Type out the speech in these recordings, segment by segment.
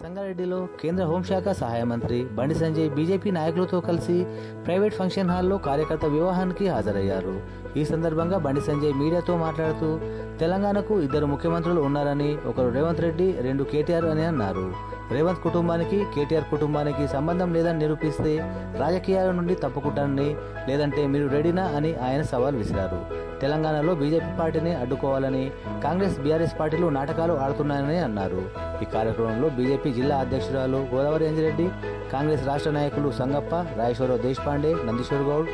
సంగారెడ్డిలో కేంద్ర హోంశాఖ సహాయ మంత్రి బండి సంజయ్ బీజేపీ నాయకులతో కలిసి ప్రైవేట్ ఫంక్షన్ హాల్లో కార్యకర్త వివాహానికి హాజరయ్యారు. ఈ సందర్భంగా బండి సంజయ్ మీడియాతో మాట్లాడుతూ తెలంగాణకు ఇద్దరు ముఖ్యమంత్రులు ఉన్నారని ఒకరు రేవంత్ రెడ్డి రెండు కేటీఆర్ అని అన్నారు. రేవంత్ కుటుంబానికి కేటీఆర్ కుటుంబానికి సంబంధం లేదని నిరూపిస్తే రాజకీయాల నుండి తప్పుకుంటానని లేదంటే మీరు రెడీనా అని ఆయన సవాల్ విసిరారు. తెలంగాణలో బీజేపీ పార్టీని అడ్డుకోవాలని కాంగ్రెస్ బీఆర్ఎస్ పార్టీలు నాటకాలు ఆడుతున్నాయని అన్నారు. ఈ కార్యక్రమంలో బీజేపీ జిల్లా అధ్యక్షురాలు గోదావరి అంజిరెడ్డి కాంగ్రెస్ రాష్ట్ర నాయకులు సంగప్ప రాజేశ్వరరావు దేశపాండే నందీశ్వర్ గౌడ్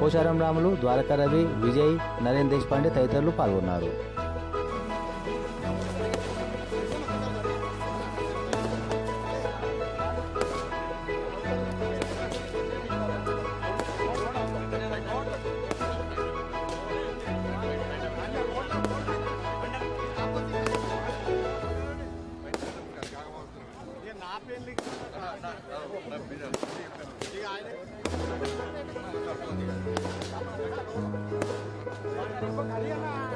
పోచారం రాములు ద్వారకా రవి విజయ్ నరేన్ దేశపాండే తదితరులు పాల్గొన్నారు. Kalian lah.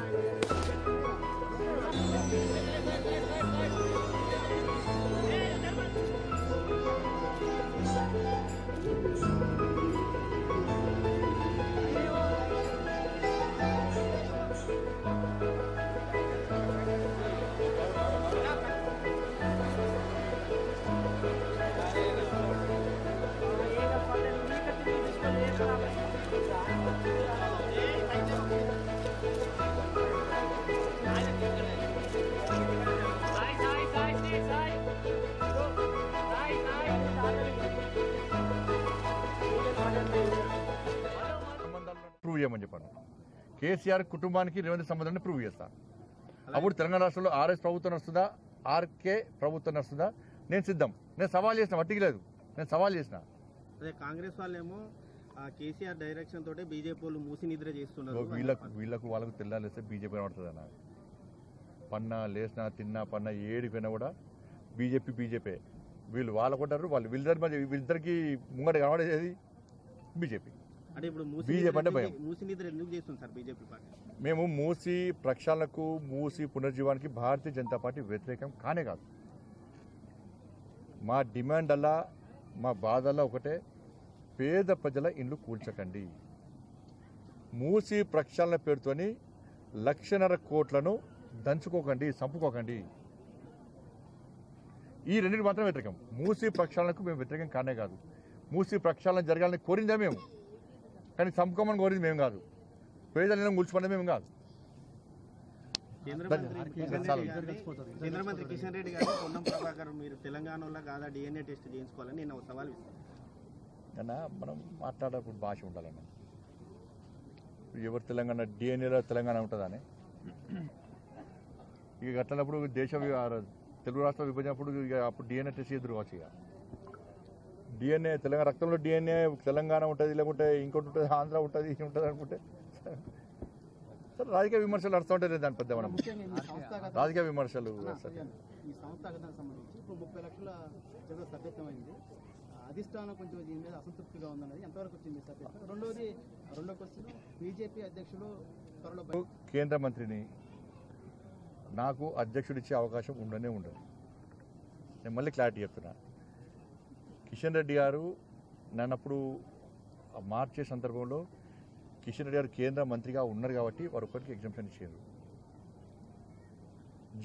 చేయమని చెప్పాను కేసీఆర్ కుటుంబానికి రేవంత్ సంబంధాన్ని ప్రూవ్ చేస్తా. అప్పుడు తెలంగాణ రాష్ట్రంలో ఆర్ఎస్ ప్రభుత్వం నడుస్తుందా? ఆర్కే ప్రభుత్వం నడుస్తుందా? నేను సిద్ధం. నేను సవాల్ చేసిన వట్టికి లేదు. నేను సవాల్ చేసిన. అదే కాంగ్రెస్ వాళ్ళేమో కేసీఆర్ డైరెక్షన్ తోటే బీజేపీ వాళ్ళు మూసి నిద్ర చేస్తున్నారు. వీళ్ళకు వీళ్ళకు వాళ్ళకు తెల్లాలేస్తే బీజేపీ కనబడుతుంది అన్న పన్నా లేచినా తిన్నా పన్నా ఏడిపోయినా కూడా బీజేపీ బీజేపీ. వీళ్ళు వాళ్ళు కొట్టారు వాళ్ళు వీళ్ళిద్దరి మధ్య వీళ్ళిద్దరికి ముంగట కనబడేది బీజేపీ. అంటే ఇప్పుడు మూసి బీజేపీ నిద్ర అంటే ఎందుకు- భయం. మూసి నిద్ర ఎందుకు చేస్తుంది సార్ బీజేపీ పార్టీ? మేము మూసి ప్రక్షాళనకు మూసి పునర్జీవానికి భారతీయ జనతా పార్టీ వ్యతిరేకం కానే కాదు. మా డిమాండ్ అలా మా బాధల్లా ఒకటే పేద ప్రజల ఇండ్లు కూల్చకండి. మూసి ప్రక్షాళన పేరుతోని లక్షన్నర కోట్లను దంచుకోకండి చంపుకోకండి ఈ రెండింటి మాత్రం వ్యతిరేకం. మూసి ప్రక్షాళనకు మేము వ్యతిరేకం కానే కాదు. మూసి ప్రక్షాళన జరగాలని కోరిందే మేము? కానీ చంపుకోమని కోరింది మేము కాదు. పేదలను కూల్చుకున్నది మేము కాదు. కేంద్ర మంత్రి కిషన్. రెడ్డి గారు పొన్నం ప్రభాకర్ మీరు తెలంగాణలో కాదా డిఎన్ఏ టెస్ట్ చేయించుకోవాలని నేను సవాల్ ఇస్తాను. మనం మాట్లాడేటప్పుడు భాష ఉండాలన్న. ఎవరు తెలంగాణ డిఎన్ఏలో తెలంగాణ ఉంటుందని? ఇక అట్లనప్పుడు దేశ తెలుగు రాష్ట్ర విభజనప్పుడు ఇక అప్పుడు డిఎన్ఏ టెస్ట్ ఎదురు కావచ్చు ఇక. డిఎన్ఏ తెలంగాణ రక్తంలో డిఎన్ఏ తెలంగాణ ఉంటుంది లేకుంటే ఇంకోటి ఉంటుంది ఆంధ్ర ఉంటుంది ఇది ఉంటుంది అనుకుంటే. సరే రాజకీయ విమర్శలు నడుస్తూ ఉంటాయి దాని పెద్ద మనం. రాజకీయ విమర్శలు సరే. అధిష్టానం కొంచెం దీని మీద అసంతృప్తిగా ఉందన్నది ఎంతవరకు వచ్చింది రెండోది రెండో క్వశ్చన్ బీజేపీ అధ్యక్షుడు త్వరలో కేంద్ర మంత్రిని నాకు అధ్యక్షుడిచ్చే అవకాశం ఉండనే ఉండదు. నేను మళ్ళీ క్లారిటీ చెప్తున్నా. కిషన్ రెడ్డి గారు నన్నప్పుడు అప్పుడు మార్చే సందర్భంలో కిషన్ రెడ్డి గారు కేంద్ర మంత్రిగా ఉన్నారు కాబట్టి వారు ఒక్కరికి ఎగ్జామ్షన్ ఇచ్చారు.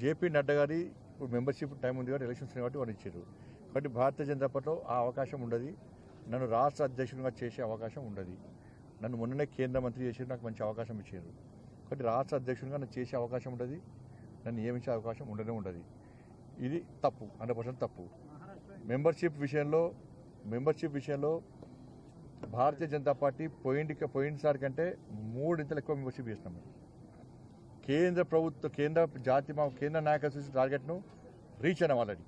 జేపీ నడ్డా గారి ఇప్పుడు మెంబర్షిప్ టైం ఉంది కాబట్టి ఎలక్షన్స్ కాబట్టి వారు ఇచ్చారు. కాబట్టి భారతీయ జనతా పార్టీలో ఆ అవకాశం ఉండదు. నన్ను రాష్ట్ర అధ్యక్షునిగా చేసే అవకాశం ఉండదు. నన్ను మొన్ననే కేంద్ర మంత్రి చేసారు నాకు మంచి అవకాశం ఇచ్చారు. కాబట్టి రాష్ట్ర అధ్యక్షునిగా నన్ను చేసే అవకాశం ఉండదు. నన్ను నియమించే అవకాశం ఉండనే ఉండదు. ఇది తప్పు హండ్రెడ్ పర్సెంట్ తప్పు. మెంబర్షిప్ విషయంలో మెంబర్షిప్ విషయంలో భారతీయ జనతా పార్టీ పోయింది పోయినసారి కంటే మూడింతలు ఎక్కువ మెంబర్షిప్ చేసినాం మేము. కేంద్ర ప్రభుత్వ కేంద్ర జాతి మా కేంద్ర నాయకత్వ టార్గెట్ను రీచ్ అయినాం ఆల్రెడీ.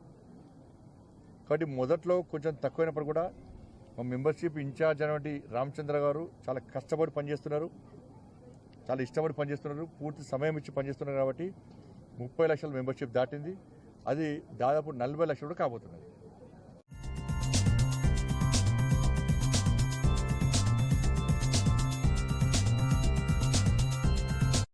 కాబట్టి మొదట్లో కొంచెం తక్కువైనప్పుడు కూడా మా మెంబర్షిప్ ఇన్ఛార్జ్ అనేటువంటి రామచంద్ర గారు చాలా కష్టపడి పనిచేస్తున్నారు. చాలా ఇష్టపడి పనిచేస్తున్నారు. పూర్తి సమయం ఇచ్చి పనిచేస్తున్నారు కాబట్టి ముప్పై లక్షల మెంబర్షిప్ దాటింది. అది దాదాపు నలభై లక్షలు కూడా కాబోతున్నది.